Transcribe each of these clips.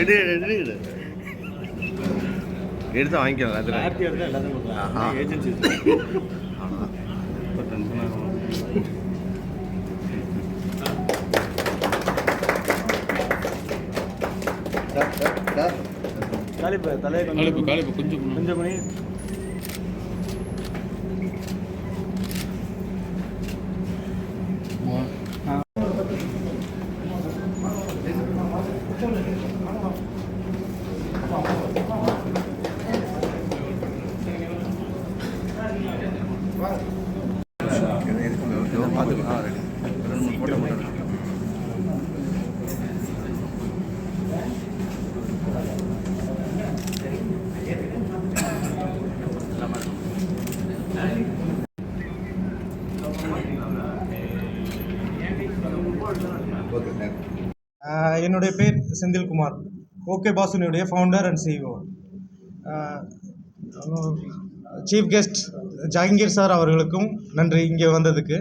எடு எடு எடு எடுத்து வாங்கிக்கலாம் எல்லாத்துக்கும். ஏஜென்சி காலிப்பா தலையை காலிப்பு கொஞ்சம் காலிப்பு கொஞ்சம். கொஞ்சம் மணி என்னுடைய பேர் Senthilkumar. Okay பாசுனுடைய founder and CEO chief guest Jahangir sir அவர்களுக்கும் நன்றி இங்கே வந்ததுக்கு.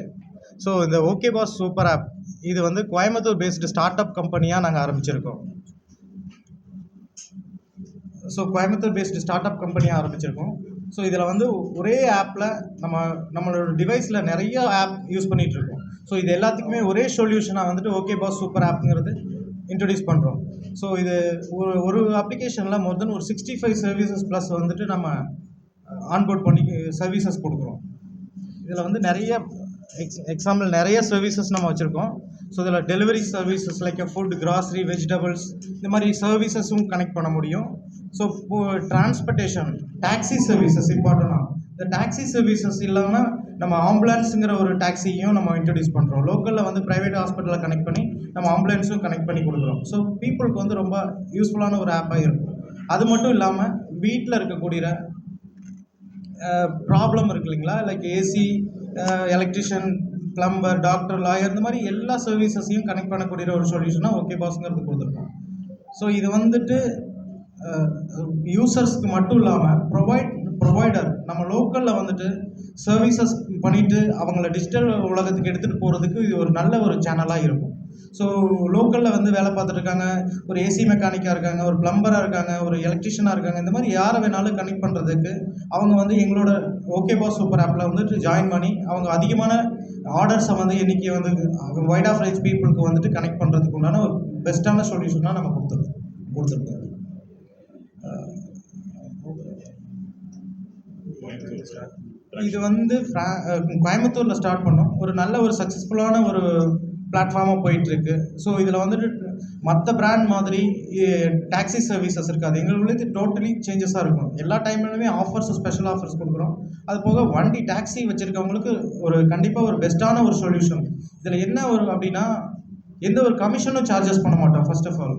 ஸோ இந்த ஓகே பாஸ் சூப்பர் ஆப் இது வந்து கோயம்புத்தூர் பேஸ்டு ஸ்டார்ட் அப் கம்பெனியாக நாங்கள் ஆரம்பிச்சிருக்கோம். So Coimbatore based start up கம்பெனியாக ஆரம்பிச்சிருக்கோம். ஸோ இதில் வந்து ஒரே ஆப்பில் நம்ம நம்மளோட டிவைஸில் நிறைய ஆப் யூஸ் பண்ணிகிட்டு இருக்கோம். ஸோ இது எல்லாத்துக்குமே ஒரே சொல்யூஷனாக வந்துட்டு ஓகே பாஸ் சூப்பர் ஆப்ங்கிறது இன்ட்ரடியூஸ் பண்ணுறோம் ஸோ இது ஒரு ஒரு அப்ளிகேஷனில் மோர் தென் ஒரு சிக்ஸ்டி ஃபைவ் சர்வீசஸ் ப்ளஸ் வந்துட்டு நம்ம uh, ஆன்போர்ட் பண்ணி uh, சர்வீசஸ் கொடுக்குறோம். இதில் வந்து நிறைய எக்ஸ் எக்ஸாம்பிள் நிறைய சர்வீசஸ் நம்ம வச்சுருக்கோம். ஸோ இதில் delivery services like food grocery vegetables இந்த மாதிரி சர்வீசஸும் கனெக்ட் பண்ண முடியும். ஸோ டிரான்ஸ்போர்ட்டேஷன் டாக்ஸி சர்வீசஸ் இம்பார்ட்டண்டாக இந்த டாக்ஸி சர்வீசஸ் இல்லாமல் நம்ம ஆம்புலன்ஸுங்கிற ஒரு டாக்ஸியும் நம்ம இன்ட்ரடியூஸ் பண்ணுறோம் லோக்கலில் வந்து ப்ரைவேட் ஹாஸ்பிட்டலில் கனெக்ட் பண்ணி நம்ம ஆம்புலன்ஸும் கனெக்ட் பண்ணி கொடுக்குறோம். ஸோ பீப்புளுக்கு வந்து ரொம்ப யூஸ்ஃபுல்லான ஒரு ஆப்பாக இருக்கும். அது மட்டும் இல்லாமல் வீட்டில் இருக்கக்கூடிய ப்ராப்ளம் இருக்கு இல்லைங்களா? Like AC electrician plumber doctor lawyer இந்த மாதிரி எல்லா சர்வீசஸையும் கனெக்ட் பண்ணக்கூடிய ஒரு சொல்யூஷனாக ஓகே பாஸ்ங்கிறது கொடுத்துருக்கோம். ஸோ இது வந்துட்டு யூசர்ஸ்க்கு மட்டும் இல்லாமல் ப்ரொவைட் ப்ரொவைடர் நம்ம லோக்கலில் வந்துட்டு சர்வீசஸ் பண்ணிவிட்டு அவங்கள டிஜிட்டல் உலகத்துக்கு எடுத்துகிட்டு போகிறதுக்கு இது ஒரு நல்ல ஒரு சேனலாக இருக்கும். ஸோ லோக்கலில் வந்து வேலை பார்த்துட்டு இருக்காங்க. ஒரு ஏசி மெக்கானிக்காக இருக்காங்க ஒரு ப்ளம்பராக இருக்காங்க ஒரு எலக்ட்ரிஷியனாக இருக்காங்க. இந்த மாதிரி யாரை வேணாலும் கனெக்ட் பண்ணுறதுக்கு அவங்க வந்து எங்களோட ஓகே பாஸ் சூப்பர் ஆப்பில் வந்துட்டு ஜாயின் பண்ணி அவங்க அதிகமான ஆர்டர்ஸை வந்து எண்ணிக்கை வந்து வைட் ஆஃப் ரேஞ்ச் பீப்புளுக்கு வந்துட்டு கனெக்ட் பண்ணுறதுக்கு உண்டான ஒரு பெஸ்ட்டான சொல்யூஷனாக நம்ம கொடுத்துருக்கோம் கொடுத்துருக்கோம். இது வந்து கோயம்புத்தூரில் ஸ்டார்ட் பண்ணோம். ஒரு நல்ல ஒரு சக்ஸஸ்ஃபுல்லான ஒரு பிளாட்ஃபார்மாக போயிட்டுருக்கு. ஸோ இதில் வந்துட்டு மற்ற பிராண்ட் மாதிரி டாக்ஸி சர்வீசஸ் இருக்காது. எங்களுக்கு டோட்டலி சேஞ்சஸாக இருக்கும். எல்லா டைம்லையுமே ஆஃபர்ஸ் ஸ்பெஷல் ஆஃபர்ஸ் கொடுக்குறோம். அது போக வண்டி டாக்ஸி வச்சுருக்கவங்களுக்கு ஒரு கண்டிப்பாக ஒரு பெஸ்ட்டான ஒரு சொல்யூஷன் இதில் என்ன ஒரு அப்படின்னா எந்த ஒரு கமிஷனும் சார்ஜஸ் பண்ண மாட்டோம் ஃபர்ஸ்ட் ஆஃப் ஆல்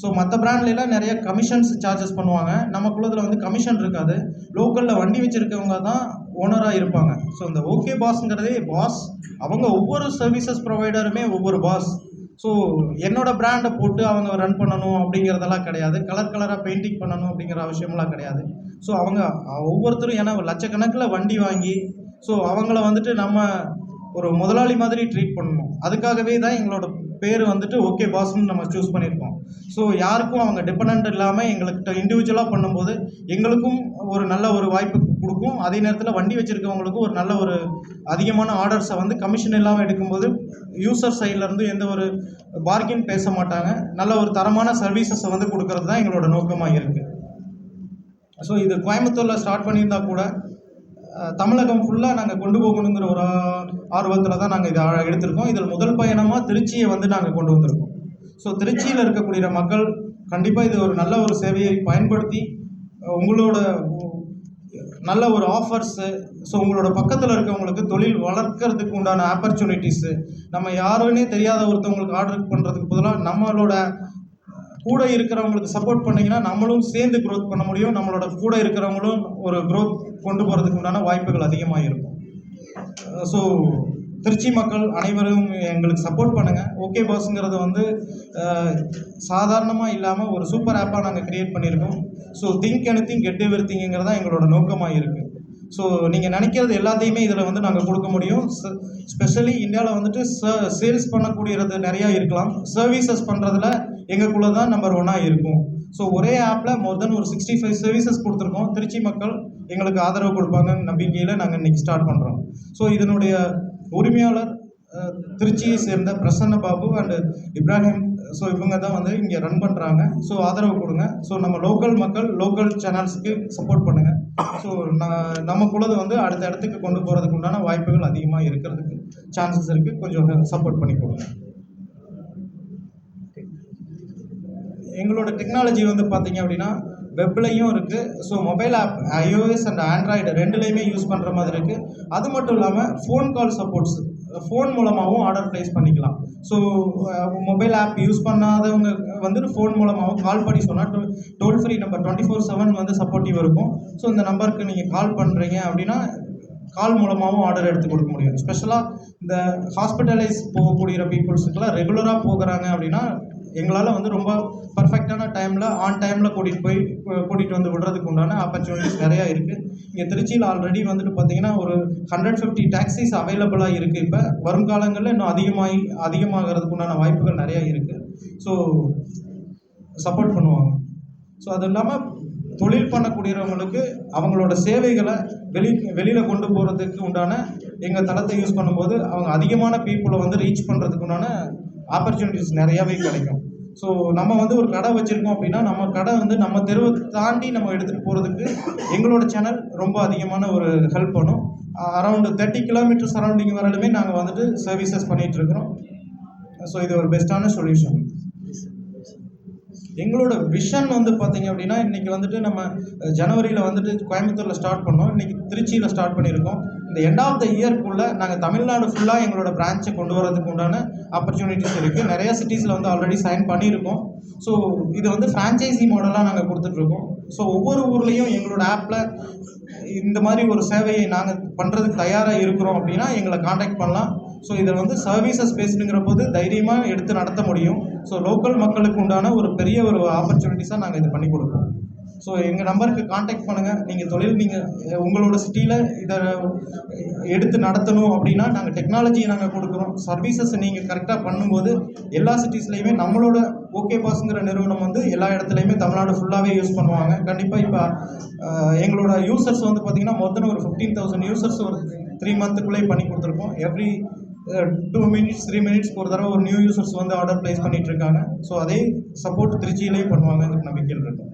ஸோ மற்ற பிராண்ட்லாம் நிறைய கமிஷன்ஸ் சார்ஜஸ் பண்ணுவாங்க. நமக்குள்ளதில் வந்து கமிஷன் இருக்காது. லோக்கலில் வண்டி வச்சுருக்கவங்க தான் ஓனராக இருப்பாங்க. ஸோ இந்த ஓகே பாஸ்ங்கிறதே பாஸ் அவங்க ஒவ்வொரு சர்வீசஸ் ப்ரொவைடருமே ஒவ்வொரு பாஸ் ஸோ என்னோட பிராண்டை போட்டு அவங்க ரன் பண்ணணும் அப்படிங்கிறதெல்லாம் கிடையாது. கலர் கலராக பெயிண்டிங் பண்ணணும் அப்படிங்கிற அவசியமெல்லாம் கிடையாது. ஸோ அவங்க ஒவ்வொருத்தரும் ஏன்னா லட்சக்கணக்கில் வண்டி வாங்கி ஸோ அவங்கள வந்துட்டு நம்ம ஒரு முதலாளி மாதிரி ட்ரீட் பண்ணணும். அதுக்காகவே தான் எங்களோட பேர் வந்துட்டு ஓகே பாஸ்ன்னு நம்ம சூஸ் பண்ணியிருக்கோம் ஸோ யாருக்கும் அவங்க டிபெண்ட் இல்லாமல் எங்கள்கிட்ட இண்டிவிஜுவலாக பண்ணும்போது எங்களுக்கும் ஒரு நல்ல ஒரு வாய்ப்பு கொடுக்கும். அதே நேரத்தில் வண்டி வச்சுருக்கவங்களுக்கும் ஒரு நல்ல ஒரு அதிகமான ஆர்டர்ஸை வந்து கமிஷன் இல்லாமல் எடுக்கும்போது யூசர் சைட்லேருந்து எந்த ஒரு பார்கின் பேச மாட்டாங்க. நல்ல ஒரு தரமான சர்வீசஸை வந்து கொடுக்கறது தான் எங்களோட நோக்கமாக இருக்குது ஸோ இது கோயம்புத்தூரில் ஸ்டார்ட் பண்ணியிருந்தா கூட தமிழகம் ஃபுல்லாக நாங்கள் கொண்டு போகணுங்கிற ஒரு ஆர்வத்தில் தான் நாங்கள் இதை எடுத்திருக்கோம். இதில் முதல் பயணமாக திருச்சியை வந்து நாங்கள் கொண்டு வந்திருக்கோம். ஸோ திருச்சியில் இருக்கக்கூடிய மக்கள் கண்டிப்பாக இது ஒரு நல்ல ஒரு சேவையை பயன்படுத்தி உங்களோட நல்ல ஒரு ஆஃபர்ஸு ஸோ உங்களோட பக்கத்தில் இருக்கவங்களுக்கு தொழில் வளர்க்கறதுக்கு உண்டான ஆப்பர்ச்சுனிட்டிஸு நம்ம யாருன்னே தெரியாத ஒருத்தவங்களுக்கு ஆர்டர் பண்ணுறதுக்கு பதிலாக நம்மளோட கூட இருக்கிறவங்களுக்கு சப்போர்ட் பண்ணிங்கன்னா நம்மளும் சேர்ந்து க்ரோத் பண்ண முடியும். நம்மளோட கூட இருக்கிறவங்களும் ஒரு க்ரோத் கொண்டு போகிறதுக்கு உண்டான வாய்ப்புகள் அதிகமாக இருக்கும். ஸோ திருச்சி மக்கள் அனைவரும் எங்களுக்கு சப்போர்ட் பண்ணுங்கள் ஓகே பாஸ்ங்கிறது வந்து சாதாரணமாக இல்லாமல் ஒரு சூப்பர் ஆப்பாக நாங்கள் க்ரியேட் பண்ணியிருக்கோம். So think anything get ever திங்குங்கிறதா எங்களோட நோக்கமாக இருக்குது ஸோ நீங்கள் நினைக்கிறது எல்லாத்தையுமே இதில் வந்து நாங்கள் கொடுக்க முடியும். ஸ்பெஷலி இந்தியாவில் வந்துட்டு சேல்ஸ் பண்ணக்கூடியது நிறையா இருக்கலாம். சர்வீசஸ் பண்ணுறதுல எங்களுக்குள்ள தான் நம்பர் ஒன்னாக இருக்கும். ஸோ ஒரே ஆப்பில் மோர் தென் ஒரு சிக்ஸ்டி ஃபைவ் சர்வீசஸ் கொடுத்துருக்கோம். திருச்சி மக்கள் எங்களுக்கு ஆதரவு கொடுப்பாங்கன்னு நம்பிக்கையில் நாங்கள் இன்றைக்கி ஸ்டார்ட் பண்ணுறோம் ஸோ இதனுடைய உரிமையாளர் திருச்சியை சேர்ந்த பிரசன்ன பாபு அண்டு இப்ராஹிம் ஸோ இவங்க தான் வந்து இங்கே ரன் பண்ணுறாங்க ஸோ ஆதரவு கொடுங்க. ஸோ நம்ம லோக்கல் மக்கள் லோக்கல் சேனல்ஸ்க்கு சப்போர்ட் பண்ணுங்கள் ஸோ நான் நமக்குள்ளது வந்து அடுத்த இடத்துக்கு கொண்டு போகிறதுக்கு உண்டான வாய்ப்புகள் அதிகமாக இருக்கிறதுக்கு சான்சஸ் இருக்குது கொஞ்சம் சப்போர்ட் பண்ணி கொடுங்க எங்களோட டெக்னாலஜி வந்து பார்த்தீங்க அப்படின்னா வெப்லையும் இருக்குது so mobile app iOS and Android ரெண்டுலேயுமே யூஸ் பண்ணுற மாதிரி இருக்குது அது மட்டும் இல்லாமல் ஃபோன் கால் சப்போர்ட்ஸ் ஃபோன் மூலமாகவும் ஆர்டர் ப்ளேஸ் பண்ணிக்கலாம். ஸோ மொபைல் ஆப் யூஸ் பண்ணாதவங்க வந்து ஃபோன் மூலமாகவும் கால் பண்ணி சொன்னால் toll free number twenty four seven வந்து சப்போர்ட்டிவ் இருக்கும். ஸோ இந்த நம்பருக்கு நீங்கள் கால் பண்ணுறீங்க அப்படின்னா கால் மூலமாகவும் ஆர்டர் எடுத்து கொடுக்க முடியும். ஸ்பெஷலாக இந்த ஹாஸ்பிட்டலைஸ் போகக்கூடிய பீப்புள்ஸுக்கெல்லாம் ரெகுலராக போகிறாங்க அப்படின்னா எங்களால் வந்து ரொம்ப பர்ஃபெக்டான டைமில் ஆன் டைமில் கூட்டிகிட்டு போய் கூட்டிகிட்டு வந்து விடுறதுக்கு உண்டான ஆப்பர்ச்சுனிட்டிஸ் நிறையா இருக்குது இங்கே திருச்சியில் ஆல்ரெடி வந்துட்டு பார்த்தீங்கன்னா ஒரு ஹண்ட்ரட் ஃபிஃப்டி டாக்ஸிஸ் அவைலபிளாக இருக்குது இப்போ. வருங்காலங்களில் இன்னும் அதிகமாகி அதிகமாகிறதுக்கு உண்டான வாய்ப்புகள் நிறையா இருக்குது ஸோ சப்போர்ட் பண்ணுவாங்க. ஸோ அது இல்லாமல் தொழில் பண்ணக்கூடியவங்களுக்கு அவங்களோட சேவைகளை வெளி வெளியில் கொண்டு போகிறதுக்கு உண்டான எங்கள் தளத்தை யூஸ் பண்ணும்போது அவங்க அதிகமான பீப்புளை வந்து ரீச் பண்ணுறதுக்கு உண்டான ஆப்பர்ச்சுனிட்டிஸ் நிறையாவே கிடைக்கும். ஸோ நம்ம வந்து ஒரு கடை வச்சுருக்கோம் அப்படின்னா நம்ம கடை வந்து நம்ம தெருவை தாண்டி நம்ம எடுத்துகிட்டு போகிறதுக்கு எங்களோட சேனல் ரொம்ப அதிகமான ஒரு ஹெல்ப் பண்ணும். அரௌண்டு தேர்ட்டி கிலோமீட்டர் சரௌண்டிங் வரலுமே நாங்கள் வந்துட்டு சர்வீசஸ் பண்ணிகிட்ருக்குறோம் ஸோ இது ஒரு பெஸ்ட்டான சொல்யூஷன் எங்களோட விஷன் வந்து பார்த்தீங்க அப்படின்னா இன்னைக்கு வந்துட்டு நம்ம ஜனவரியில் வந்துட்டு கோயம்புத்தூரில் ஸ்டார்ட் பண்ணோம். இன்னைக்கு திருச்சியில் ஸ்டார்ட் பண்ணியிருக்கோம். இந்த எண்ட் ஆஃப் த இயர்க்குள்ளே நாங்கள் தமிழ்நாடு ஃபுல்லாக எங்களோட பிரான்ச்சை கொண்டு வரதுக்கு உண்டான ஆப்பர்ச்சுனிட்டிஸ் இருக்குது நிறைய சிட்டிஸில் வந்து ஆல்ரெடி சைன் பண்ணியிருக்கோம். ஸோ இது வந்து ஃப்ரான்ச்சைசி மாடலாக நாங்கள் கொடுத்துட்ருக்கோம். ஸோ ஒவ்வொரு ஊர்லேயும் எங்களோட ஆப்பில் இந்த மாதிரி ஒரு சேவையை நாங்கள் பண்ணுறதுக்கு தயாராக இருக்கிறோம் அப்படின்னா எங்களை காண்டாக்ட் பண்ணலாம். ஸோ இதில் வந்து சர்வீசஸ் பேஸ்டுங்கிற போது தைரியமாக எடுத்து நடத்த முடியும். ஸோ லோக்கல் மக்களுக்கு உண்டான ஒரு பெரிய ஒரு ஆப்பர்ச்சுனிட்டிஸாக நாங்கள் இது பண்ணி கொடுப்போம். ஸோ எங்கள் நம்பருக்கு காண்டாக்ட் பண்ணுங்கள் நீங்கள் தொழில் நீங்கள் உங்களோட சிட்டியில் இதை எடுத்து நடத்தணும் அப்படின்னா நாங்கள் டெக்னாலஜியை நாங்கள் கொடுக்குறோம். சர்வீசஸ் நீங்கள் கரெக்டாக பண்ணும்போது எல்லா சிட்டிஸ்லையுமே நம்மளோட ஓகே பாஸுங்கிற நிறுவனம் வந்து எல்லா இடத்துலையுமே தமிழ்நாடு ஃபுல்லாகவே யூஸ் பண்ணுவாங்க. கண்டிப்பாக இப்போ எங்களோட யூசர்ஸ் வந்து பார்த்திங்கன்னா மொத்தம் ஒரு ஃபிஃப்டீன் தௌசண்ட் யூசர்ஸ் ஒரு த்ரீ மந்த்துக்குள்ளே பண்ணி கொடுத்துருக்கோம் every two minutes three minutes ஒரு தடவை ஒரு நியூ யூசர்ஸ் வந்து ஆர்டர் ப்ளேஸ் பண்ணிட்டு இருக்காங்க. ஸோ அதே சப்போர்ட் திருச்சியிலேயே பண்ணுவாங்கங்கிற நம்பிக்கையில் இருக்கும்.